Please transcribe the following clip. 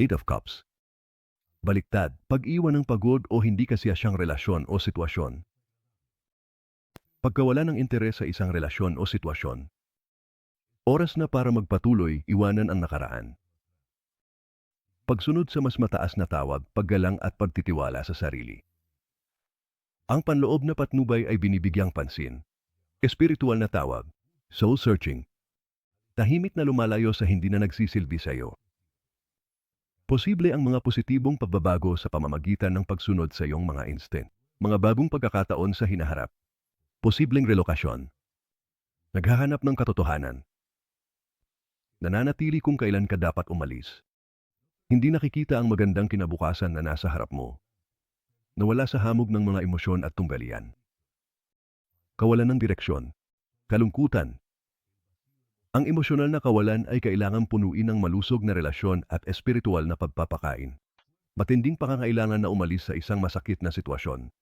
Eight of Cups. Baliktad, pag-iwan ng pagod o hindi kasiya siyang relasyon o sitwasyon. Pagkawala ng interes sa isang relasyon o sitwasyon. Oras na para magpatuloy, iwanan ang nakaraan. Pagsunod sa mas mataas na tawag, paggalang at pagtitiwala sa sarili. Ang panloob na patnubay ay binibigyang pansin. Espiritual na tawag, soul searching. Tahimik na lumalayo sa hindi na nagsisilbi sa iyo. Posible ang mga positibong pagbabago sa pamamagitan ng pagsunod sa iyong mga instinct. Mga bagong pagkakataon sa hinaharap. Posibleng relokasyon. Naghahanap ng katotohanan. Nananatili kung kailan ka dapat umalis. Hindi nakikita ang magandang kinabukasan na nasa harap mo. Nawala sa hamog ng mga emosyon at tunggalian. Kawalan ng direksyon. Kalungkutan. Ang emosyonal na kawalan ay kailangang punuin ng malusog na relasyon at espiritual na pagpapakain. Matinding pangangailangan na umalis sa isang masakit na sitwasyon.